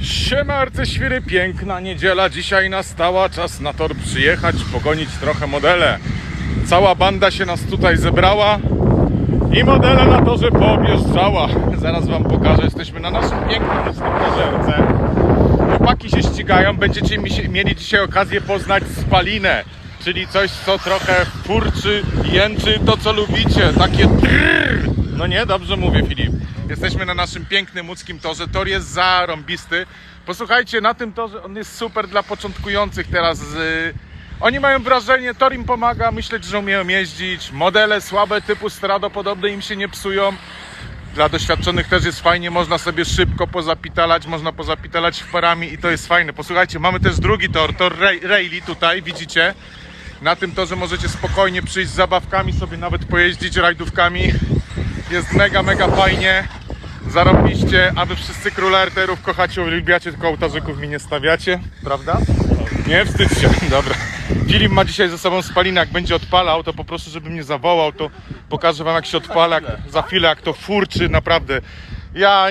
Siema arcyświry, piękna niedziela dzisiaj nastała, czas na tor przyjechać, pogonić trochę modele. Cała banda się nas tutaj zebrała i modele na torze poobjeżdżała. Zaraz wam pokażę, jesteśmy na naszym pięknym torze. Chłopaki się ścigają, będziecie mieli dzisiaj okazję poznać spalinę, czyli coś, co trochę furczy, jęczy, to co lubicie, takie. No nie, dobrze mówię Filip. Jesteśmy na naszym pięknym łódzkim torze, tor jest zarąbisty. Posłuchajcie, na tym torze on jest super dla początkujących teraz. Z... Oni mają wrażenie, tor im pomaga myśleć, że umieją jeździć. Modele słabe typu Strado podobne im się nie psują. Dla doświadczonych też jest fajnie, można sobie szybko pozapitalać, można pozapitalać parami i to jest fajne. Posłuchajcie, mamy też drugi tor, tor Ray- Rayleigh tutaj, widzicie? Na tym torze możecie spokojnie przyjść z zabawkami, sobie nawet pojeździć rajdówkami. Jest mega, mega fajnie. Zarobiście, a wy wszyscy króla RTR-ów kochacie, uwielbiacie, tylko ołtarzyków mi nie stawiacie, prawda? Nie wstydź się, dobra. Filip ma dzisiaj ze sobą spalinę, jak będzie odpalał, to poproszę, żeby mnie zawołał, to pokażę wam jak się odpala, jak, za chwilę jak to furczy, naprawdę. Ja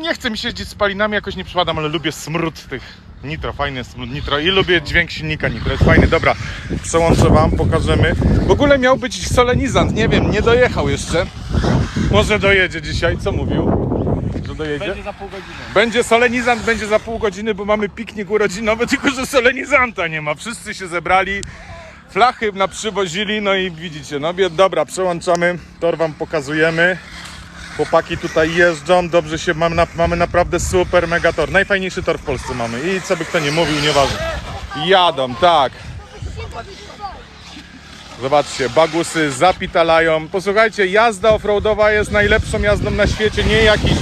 nie chcę mi się jeździć spalinami, jakoś nie przypadam, ale lubię smród tych nitro, fajny smród nitro i lubię dźwięk silnika nitro, jest fajny, dobra. Przełączę wam, pokażemy. W ogóle miał być solenizant, nie wiem, nie dojechał jeszcze. Może dojedzie dzisiaj, co mówił? Że dojedzie? Będzie za pół godziny. Będzie solenizant, będzie za pół godziny, bo mamy piknik urodzinowy, tylko że solenizanta nie ma. Wszyscy się zebrali, flachy na przywozili, no i widzicie, no dobra, przełączamy, tor wam pokazujemy. Chłopaki tutaj jeżdżą, dobrze się, mamy, na, mamy naprawdę super mega tor. Najfajniejszy tor w Polsce mamy i co by kto nie mówił, nieważne. Jadą, tak. Zobaczcie, bagusy zapitalają. Posłuchajcie, jazda offroadowa jest najlepszą jazdą na świecie, nie jakiś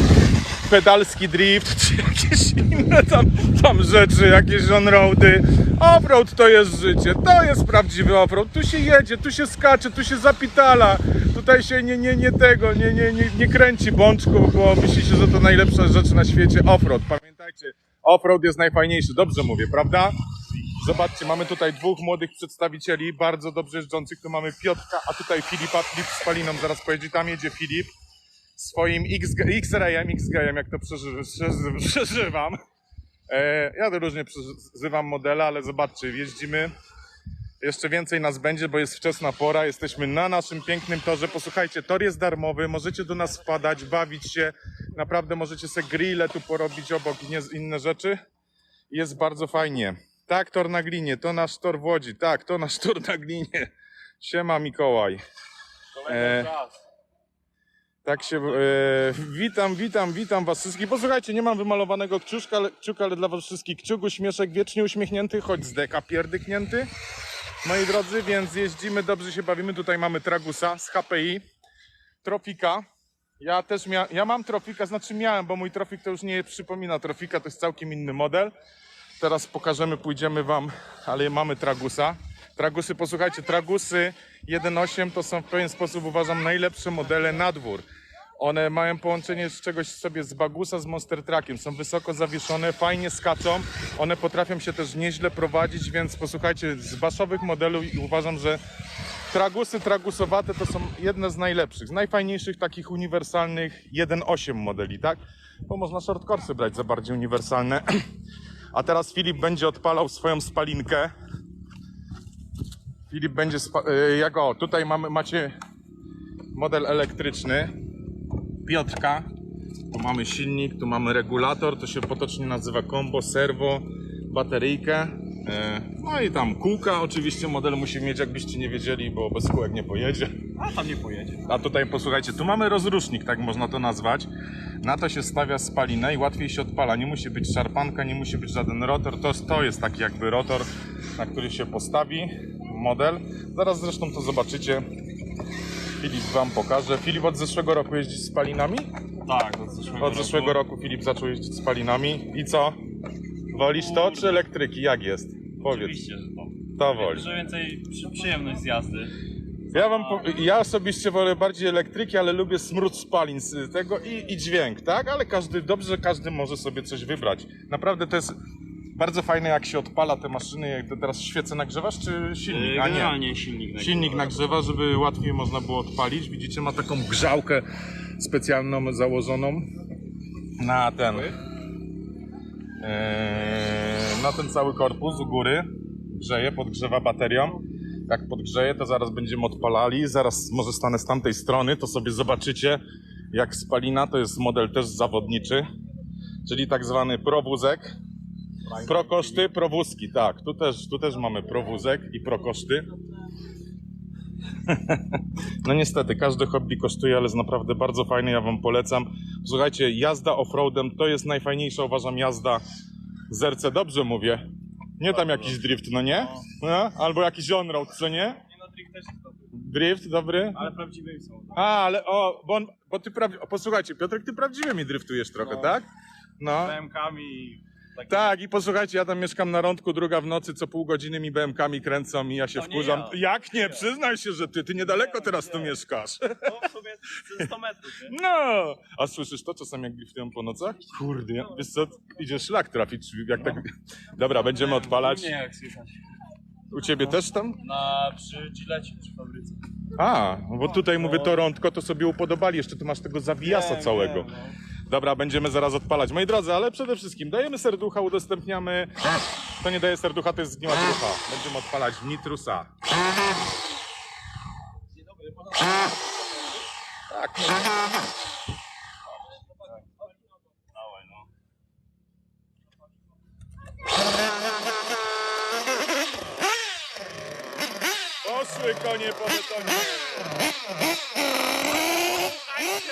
pedalski drift, czy jakieś inne tam, tam rzeczy, jakieś on-roady. Offroad to jest życie, to jest prawdziwy offroad. Tu się jedzie, tu się skacze, tu się zapitala. Tutaj się nie, nie, nie tego, nie, nie, nie, nie kręci bączków, bo myśli się, że to najlepsza rzecz na świecie. Offroad, pamiętajcie, offroad jest najfajniejszy, dobrze mówię, prawda? Zobaczcie, mamy tutaj dwóch młodych przedstawicieli, bardzo dobrze jeżdżących. Tu mamy Piotrka, a tutaj Filipa. Filip z Paliną zaraz pojedzie. Tam jedzie Filip swoim X-Rayem, X-Gayem, jak to przeży, przeży, przeżywam. E, ja to różnie przeżywam modele, ale zobaczcie, jeździmy. Jeszcze więcej nas będzie, bo jest wczesna pora. Jesteśmy na naszym pięknym torze. Posłuchajcie, tor jest darmowy, możecie do nas wpadać, bawić się. Naprawdę możecie sobie grille tu porobić obok i inne rzeczy. Jest bardzo fajnie. Tak, tor na glinie, to nasz tor w Łodzi. Tak, to nasz tor na glinie. Siema Mikołaj. Kolejny E, czas. Tak się. E, witam, witam, witam Was wszystkich. Posłuchajcie, nie mam wymalowanego kciuszka, ale, kciuka, ale dla Was wszystkich kciuk, uśmieszek wiecznie uśmiechnięty, choć z deka pierdyknięty. Moi drodzy, więc jeździmy, dobrze się bawimy. Tutaj mamy Tragusa z HPI, Trofika. Ja też mia, ja mam Trofika, znaczy miałem, bo mój Trofik to już nie przypomina Trofika, to jest całkiem inny model. Teraz pokażemy, pójdziemy Wam, ale mamy Tragusa. Tragusy, posłuchajcie, Tragusy 1.8 to są w pewien sposób uważam najlepsze modele na dwór. One mają połączenie z czegoś sobie z Bagusa z Monster Truckiem. Są wysoko zawieszone, fajnie skaczą. One potrafią się też nieźle prowadzić, więc posłuchajcie, z baszowych modeli uważam, że Tragusy tragusowate to są jedne z najlepszych, z najfajniejszych takich uniwersalnych 1.8 modeli, tak? Bo można shortcorsy brać za bardziej uniwersalne. A teraz Filip będzie odpalał swoją spalinkę. Filip będzie, spa- y, jak o, tutaj mamy, macie model elektryczny Piotrka. Tu mamy silnik, tu mamy regulator, to się potocznie nazywa combo, serwo, bateryjkę. E, No i tam kółka, oczywiście model musi mieć, jakbyście nie wiedzieli, bo bez kółek nie pojedzie. A tam nie pojedzie. A tutaj posłuchajcie, tu mamy rozrusznik, tak można to nazwać. Na to się stawia spalinę i łatwiej się odpala. Nie musi być szarpanka, nie musi być żaden rotor. To, to jest taki jakby rotor, na który się postawi model. Zaraz zresztą to zobaczycie. Filip wam pokaże. Filip od zeszłego roku jeździ z spalinami? Tak, od zeszłego, Od zeszłego roku Filip zaczął jeździć z spalinami. I co? Wolisz to czy elektryki? Jak jest? Powiedz. Oczywiście, że to. To woli. Dużo więcej przy, przyjemność z jazdy. Ja wam po, ja osobiście wolę bardziej elektryki, ale lubię smród spalin z tego i, i dźwięk, tak? Ale każdy, dobrze, że każdy może sobie coś wybrać. Naprawdę to jest bardzo fajne, jak się odpala te maszyny. Jak to teraz świecę nagrzewasz, czy silnik? Yy, A nie. Generalnie silnik nagrywa. Silnik nagrzewa, żeby łatwiej można było odpalić. Widzicie, ma taką grzałkę specjalną założoną na ten. Eee, na ten cały korpus u góry grzeje, podgrzewa baterią. Jak podgrzeje, to zaraz będziemy odpalali. Zaraz może stanę z tamtej strony, to sobie zobaczycie, jak spalina. To jest model też zawodniczy, czyli tak zwany prowózek. Prokoszty, prowózki, tak. Tu też, tu też mamy prowózek i prokoszty. No niestety, każde hobby kosztuje, ale jest naprawdę bardzo fajny, ja wam polecam. Słuchajcie, jazda offroadem to jest najfajniejsza, uważam, jazda z RC, dobrze mówię. Nie tam jakiś drift, no nie? No, albo jakiś on-road, co nie? Nie no, drift też jest dobry. Drift, dobry? Ale prawdziwymi są. A, ale o, bo, on, bo ty prawie, o, posłuchajcie, Piotrek, ty prawdziwie mi driftujesz trochę, No. tak? No. BMK-ami. Tak. Tak, i posłuchajcie, ja tam mieszkam na rądku, druga w nocy, co pół godziny mi BMK-mi kręcą i ja się To nie wkurzam. ja. Jak nie? Przyznaj się, że ty, ty niedaleko teraz tu mieszkasz. No w sumie ze 100 metrów, nie? No! A słyszysz to czasami jak driftują po nocach? Kurde, ja- wiesz co, idzie szlak trafić, jak tak... Dobra, będziemy odpalać. Nie jak słychać. U ciebie też tam? Na, przy Gillecie, przy fabryce. A, no bo tutaj mówię to rądko, to sobie upodobali, jeszcze tu masz tego zawijasa Wiem, całego. wiem, no. Dobra, będziemy zaraz odpalać. Moi drodzy, ale przede wszystkim dajemy serducha, udostępniamy. To nie daje serducha, to jest zgniła ducha. Będziemy odpalać Nitrusa. Tak. Poszły konie po betonie. A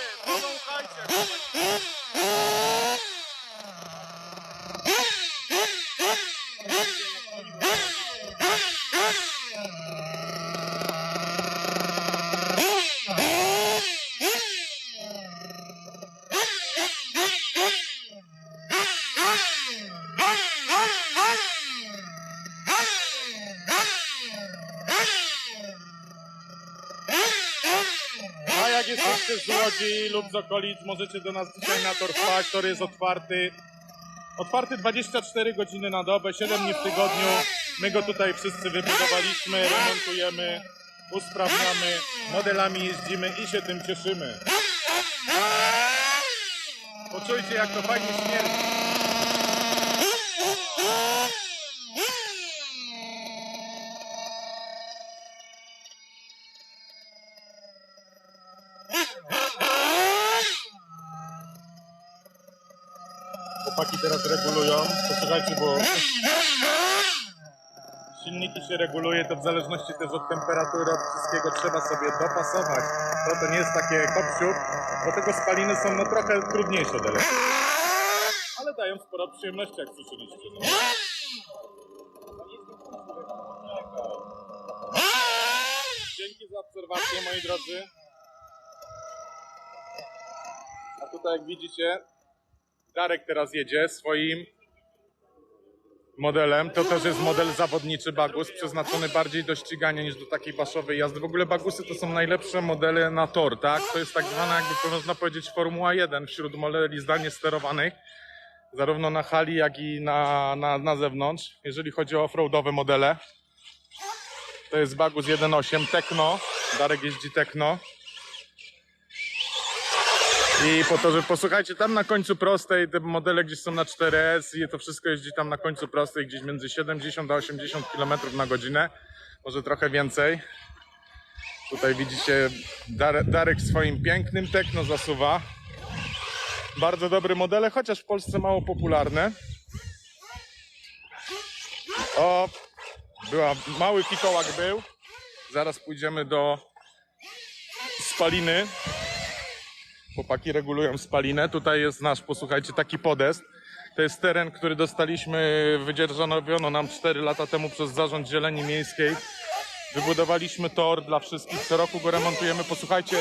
Łodzi lub z okolic, możecie do nas dzisiaj na tor wpaść. Tor jest otwarty. Otwarty 24 godziny na dobę, 7 dni w tygodniu. My go tutaj wszyscy wybudowaliśmy, remontujemy, usprawniamy, modelami jeździmy i się tym cieszymy. Poczujcie jak to fajnie śmierdzi. Chłopaki teraz regulują. Posłuchajcie, bo silniki się reguluje, to w zależności też od temperatury, od wszystkiego trzeba sobie dopasować. To, to nie jest takie kopsiuk, bo tego spaliny są no trochę trudniejsze. Ale dają sporo przyjemności, jak słyszeliście. No. Dzięki za obserwację, moi drodzy. A tutaj, jak widzicie, Darek teraz jedzie swoim modelem. To też jest model zawodniczy Bagus, przeznaczony bardziej do ścigania niż do takiej baszowej jazdy. W ogóle Bagusy to są najlepsze modele na tor, tak? To jest tak zwana, jakby można powiedzieć, Formuła 1 wśród modeli zdalnie sterowanych. Zarówno na hali, jak i na, na, na zewnątrz. Jeżeli chodzi o offroadowe modele, to jest Bagus 1.8 Tekno. Darek jeździ Tekno. I po to, że posłuchajcie, tam na końcu prostej te modele gdzieś są na 4S i to wszystko jeździ tam na końcu prostej gdzieś między 70 a 80 km na godzinę, może trochę więcej. Tutaj widzicie Dar Darek swoim pięknym tekno zasuwa. Bardzo dobre modele, chociaż w Polsce mało popularne. O, była, mały fikołak był. Zaraz pójdziemy do spaliny. Chłopaki regulują spalinę. Tutaj jest nasz, posłuchajcie, taki podest. To jest teren, który dostaliśmy, wydzierżawiono nam 4 lata temu przez Zarząd Zieleni Miejskiej. Wybudowaliśmy tor dla wszystkich, co roku go remontujemy. Posłuchajcie,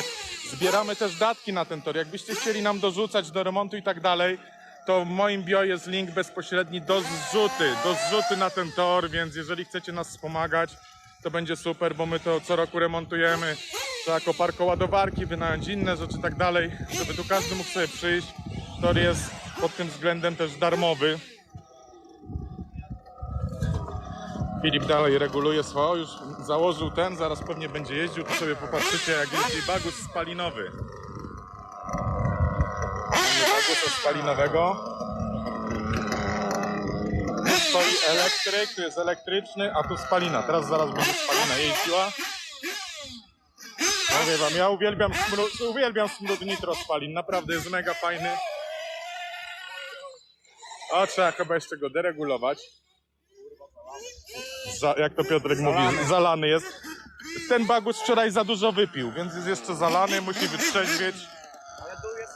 zbieramy też datki na ten tor. Jakbyście chcieli nam dorzucać do remontu i tak dalej, to w moim bio jest link bezpośredni do zrzuty, do zrzuty na ten tor, więc jeżeli chcecie nas wspomagać, to będzie super, bo my to co roku remontujemy. To jako parkoładowarki, wynająć inne rzeczy i tak dalej, żeby tu każdy mógł sobie przyjść. Tor jest pod tym względem też darmowy. Filip dalej reguluje swoje, już założył ten, zaraz pewnie będzie jeździł, to sobie popatrzycie jak jeździ bagus spalinowy. Bagusa spalinowego. stoi elektryk, tu jest elektryczny, a tu spalina. Teraz zaraz będzie spalina jeździła. Mówię wam, ja uwielbiam, smród, uwielbiam smród nitro spalin, naprawdę jest mega fajny. A trzeba chyba jeszcze go deregulować. Za, jak to Piotrek mówi, zalany jest. Ten bagus wczoraj za dużo wypił, więc jest jeszcze zalany, musi wytrzeźwieć. Ale tu jest...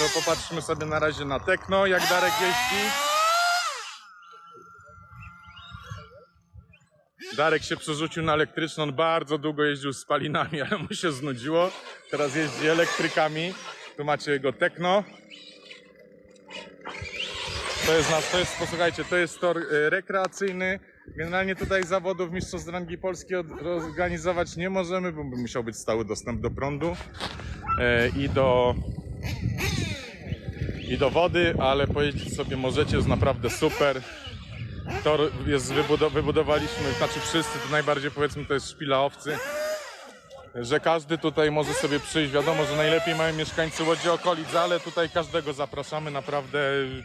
Nie. To popatrzmy sobie na razie na Tekno, jak Darek jeździ. Darek się przerzucił na elektryczną, on bardzo długo jeździł z spalinami, ale mu się znudziło. Teraz jeździ elektrykami. Tu macie jego Tekno. To jest nasz, to jest, posłuchajcie, to jest tor e, rekreacyjny. Generalnie tutaj zawodów mistrzostw rangi Polski organizować nie możemy, bo musiał być stały dostęp do prądu e, i do i do wody, ale pojeździć sobie możecie, jest naprawdę super. Tor jest wybudow- wybudowaliśmy, znaczy wszyscy, to najbardziej powiedzmy to jest szpila owcy, że każdy tutaj może sobie przyjść. Wiadomo, że najlepiej mają mieszkańcy Łodzi okolic, ale tutaj każdego zapraszamy, naprawdę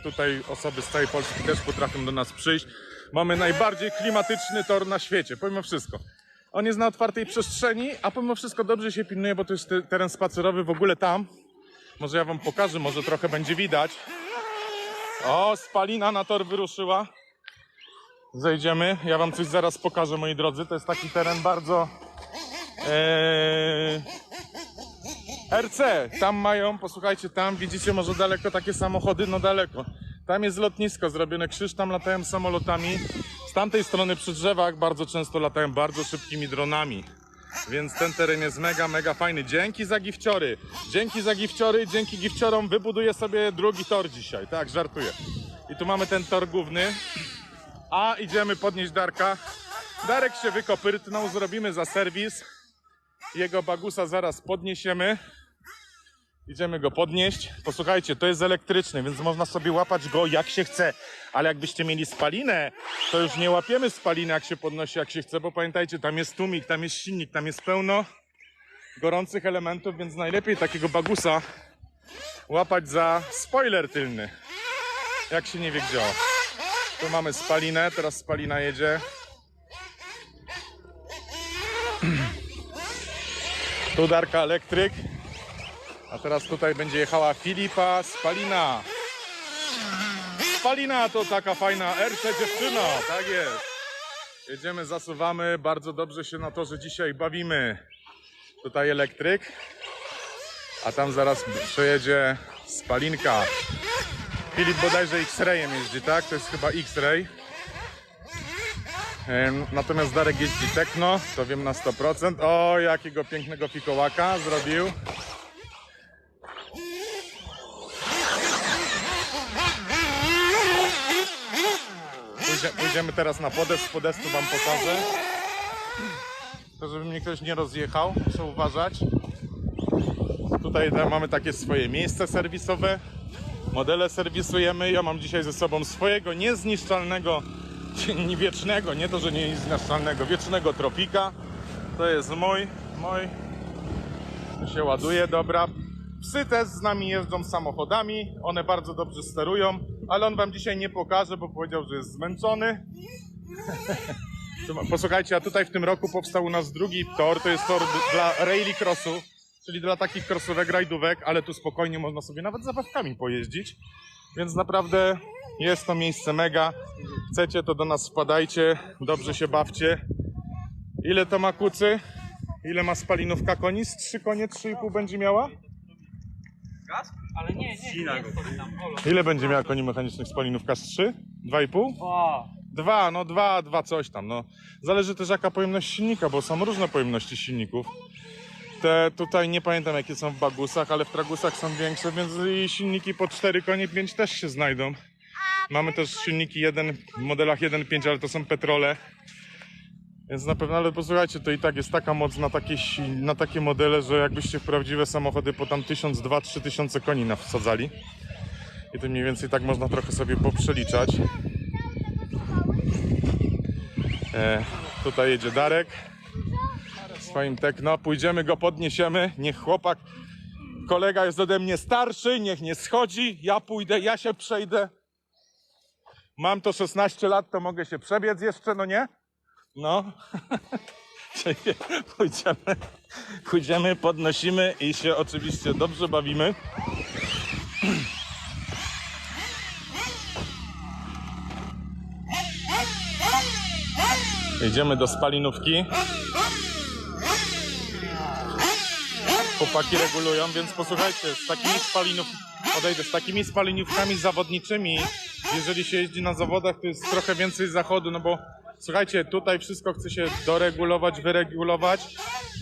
tutaj osoby z całej Polski też potrafią do nas przyjść. Mamy najbardziej klimatyczny tor na świecie, pomimo wszystko. On jest na otwartej przestrzeni, a pomimo wszystko dobrze się pilnuje, bo to jest te- teren spacerowy w ogóle tam. Może ja wam pokażę, może trochę będzie widać. O, spalina na tor wyruszyła. Zejdziemy. Ja wam coś zaraz pokażę, moi drodzy. To jest taki teren bardzo... Eee... RC, tam mają, posłuchajcie, tam widzicie może daleko takie samochody, no daleko. Tam jest lotnisko, zrobione krzyż, tam latają samolotami. Z tamtej strony przy drzewach bardzo często latają bardzo szybkimi dronami. Więc ten teren jest mega, mega fajny. Dzięki za gifciory. Dzięki za gifciory, dzięki gifciorom wybuduję sobie drugi tor dzisiaj. Tak, żartuję. I tu mamy ten tor główny. A idziemy podnieść Darka. Darek się wykopyrtnął, zrobimy za serwis. Jego bagusa zaraz podniesiemy. Idziemy go podnieść. Posłuchajcie, to jest elektryczny, więc można sobie łapać go jak się chce. Ale jakbyście mieli spalinę, to już nie łapiemy spaliny jak się podnosi jak się chce, bo pamiętajcie, tam jest tłumik, tam jest silnik, tam jest pełno gorących elementów, więc najlepiej takiego bagusa łapać za spoiler tylny. Jak się nie wie gdzie. Tu mamy spalinę, teraz spalina jedzie. Tu Darka elektryk. A teraz tutaj będzie jechała Filipa Spalina. Spalina to taka fajna RC dziewczyna, tak jest. Jedziemy, zasuwamy, bardzo dobrze się na torze dzisiaj bawimy. Tutaj elektryk, a tam zaraz przejedzie Spalinka. Filip bodajże X-Rayem jeździ, tak? To jest chyba X-Ray. Natomiast Darek jeździ Tekno, to wiem na 100%. O, jakiego pięknego fikołaka zrobił. Pójdzie, pójdziemy teraz na podest, z podestu wam pokażę. To żeby mnie ktoś nie rozjechał, muszę uważać. Tutaj mamy takie swoje miejsce serwisowe. Modele serwisujemy. Ja mam dzisiaj ze sobą swojego niezniszczalnego, nie wiecznego, nie to, że nie niezniszczalnego, wiecznego tropika. To jest mój, mój. Tu się ładuje, dobra. Psy też z nami jeżdżą samochodami, one bardzo dobrze sterują, ale on wam dzisiaj nie pokaże, bo powiedział, że jest zmęczony. Posłuchajcie, a tutaj w tym roku powstał u nas drugi tor, to jest tor dla rallycrossu, czyli dla takich crossówek, rajdówek, ale tu spokojnie można sobie nawet zabawkami pojeździć, więc naprawdę jest to miejsce mega. Chcecie, to do nas wpadajcie, dobrze się bawcie. Ile to ma kucy? Ile ma spalinówka koni? Z trzy konie, trzy i pół będzie miała? Gaz? Ale nie, nie, nie, tam, Olo. Ile będzie miała koni mechanicznych spalinówka? Z trzy? Dwa i pół? Dwa. Dwa, no dwa, dwa coś tam, no. Zależy też jaka pojemność silnika, bo są różne pojemności silników. Te tutaj nie pamiętam jakie są w bagusach, ale w tragusach są większe, więc i silniki po 4 konie 5 też się znajdą. Mamy też silniki 1 w modelach 1.5, ale to są petrole. Więc na pewno, ale posłuchajcie, to i tak jest taka moc na takie, na takie modele, że jakbyście w prawdziwe samochody po tam 1000, 2, 3 tysiące koni wsadzali. I to mniej więcej tak można trochę sobie poprzeliczać. E, tutaj jedzie Darek swoim tekno. Pójdziemy go podniesiemy. Niech chłopak, kolega jest ode mnie starszy, niech nie schodzi. Ja pójdę, ja się przejdę. Mam to 16 lat, to mogę się przebiec jeszcze, no nie? No. Czyli pójdziemy, pójdziemy, podnosimy i się oczywiście dobrze bawimy. Jedziemy do spalinówki. Chłopaki regulują, więc posłuchajcie, z takimi spalinów, odejdę, z takimi spalinówkami zawodniczymi, jeżeli się jeździ na zawodach, to jest trochę więcej zachodu, no bo słuchajcie, tutaj wszystko chce się doregulować, wyregulować,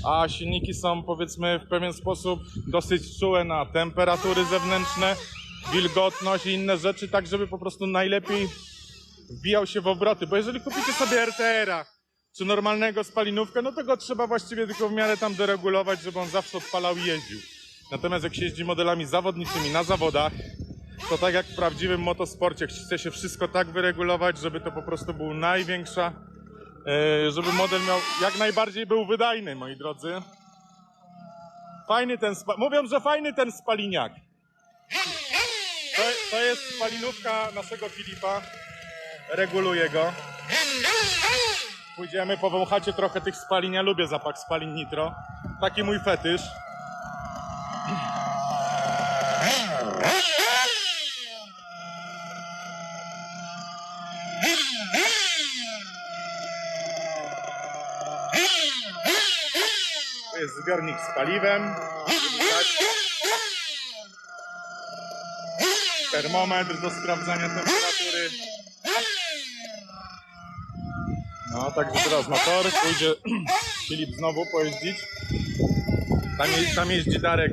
a silniki są powiedzmy w pewien sposób dosyć czułe na temperatury zewnętrzne, wilgotność i inne rzeczy, tak żeby po prostu najlepiej wbijał się w obroty, bo jeżeli kupicie sobie RTR-a czy normalnego spalinówkę, no to go trzeba właściwie tylko w miarę tam deregulować, żeby on zawsze odpalał i jeździł. Natomiast jak się jeździ modelami zawodniczymi na zawodach, to tak jak w prawdziwym motosporcie chce się wszystko tak wyregulować, żeby to po prostu był największa, e, żeby model miał jak najbardziej był wydajny, moi drodzy. Fajny ten, mówią, że fajny ten spaliniak. To, to jest spalinówka naszego Filipa. Reguluję go. Pójdziemy, powąchacie trochę tych spalin. Ja lubię zapach spalin nitro. Taki mój fetysz. To jest zbiornik z paliwem. Termometr do sprawdzania temperatury. No, także teraz na tor pójdzie Filip znowu pojeździć. Tam, je, tam jeździ Darek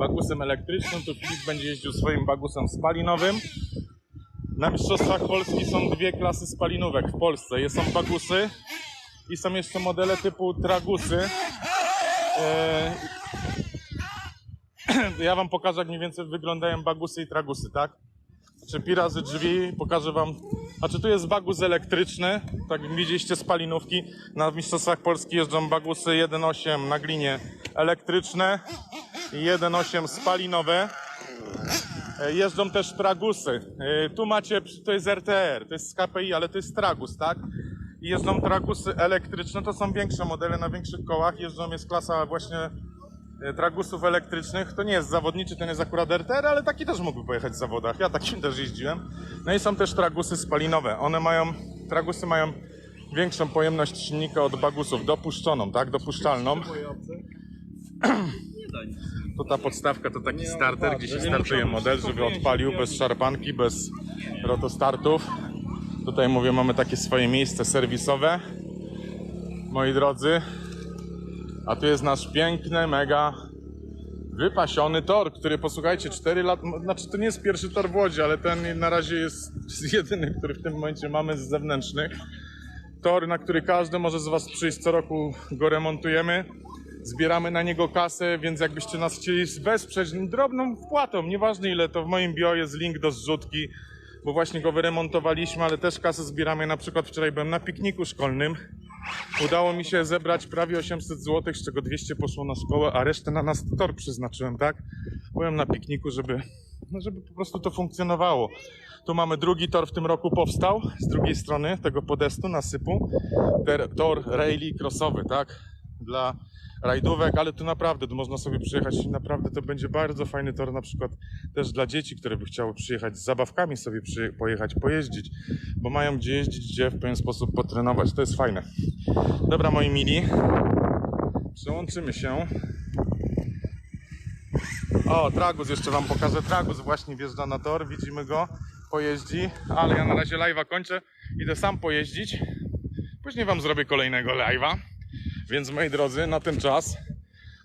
bagusem elektrycznym, tu Filip będzie jeździł swoim bagusem spalinowym. Na Mistrzostwach Polski są dwie klasy spalinówek w Polsce. Jest- Są bagusy i są jeszcze modele typu tragusy. Eee, ja wam pokażę, jak mniej więcej wyglądają bagusy i tragusy, tak? Czy pi razy drzwi, pokażę wam. A czy tu jest bagus elektryczny? Tak widzieliście spalinówki. Na Mistrzostwach Polski jeżdżą bagusy 1.8 na glinie elektryczne i 1.8 spalinowe. E, Jeżdżą też tragusy. E, Tu macie, to jest RTR, to jest z KPI, ale to jest tragus, tak? Jeżdżą tragusy elektryczne, to są większe modele na większych kołach. Jeżdżą, jest klasa właśnie tragusów elektrycznych. To nie jest zawodniczy, to nie jest akurat RTR, ale taki też mógłby pojechać w zawodach. Ja takim też jeździłem. No i są też tragusy spalinowe. One mają, tragusy mają większą pojemność silnika od bagusów, dopuszczoną, tak? Dopuszczalną. To ta podstawka to taki starter, gdzie się startuje model, żeby odpalił bez szarpanki, bez rotostartów. Tutaj mówię, mamy takie swoje miejsce serwisowe. Moi drodzy, a tu jest nasz piękny, mega wypasiony tor, który posłuchajcie, 4 lata, znaczy to nie jest pierwszy tor w Łodzi, ale ten na razie jest jedyny, który w tym momencie mamy z zewnętrznych. Tor, na który każdy może z Was przyjść, co roku go remontujemy. Zbieramy na niego kasę, więc jakbyście nas chcieli wesprzeć drobną wpłatą, nieważne ile to w moim bio jest link do zrzutki, bo właśnie go wyremontowaliśmy, ale też kasę zbieramy. Na przykład wczoraj byłem na pikniku szkolnym. Udało mi się zebrać prawie 800 zł, z czego 200 poszło na szkołę, a resztę na nas tor przeznaczyłem, tak? Byłem na pikniku, żeby, no żeby po prostu to funkcjonowało. Tu mamy drugi tor w tym roku powstał, z drugiej strony tego podestu, nasypu. Tor rally crossowy, tak? Dla rajdówek, ale tu naprawdę można sobie przyjechać i naprawdę to będzie bardzo fajny tor na przykład też dla dzieci, które by chciały przyjechać z zabawkami sobie przy, pojechać, pojeździć, bo mają gdzie jeździć, gdzie w pewien sposób potrenować. To jest fajne. Dobra, moi mili, przełączymy się. O, Tragus, jeszcze wam pokażę. Tragus właśnie wjeżdża na tor, widzimy go, pojeździ, ale ja na razie live'a kończę. Idę sam pojeździć. Później wam zrobię kolejnego live'a. Więc moi drodzy, na ten czas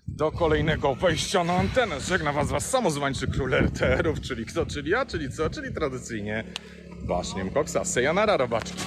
do kolejnego wejścia na antenę. Żegna was was samozwańczy król RTR-ów, czyli kto, czyli ja, czyli co, czyli tradycyjnie Baszniem Koksa. Sejanara, robaczki.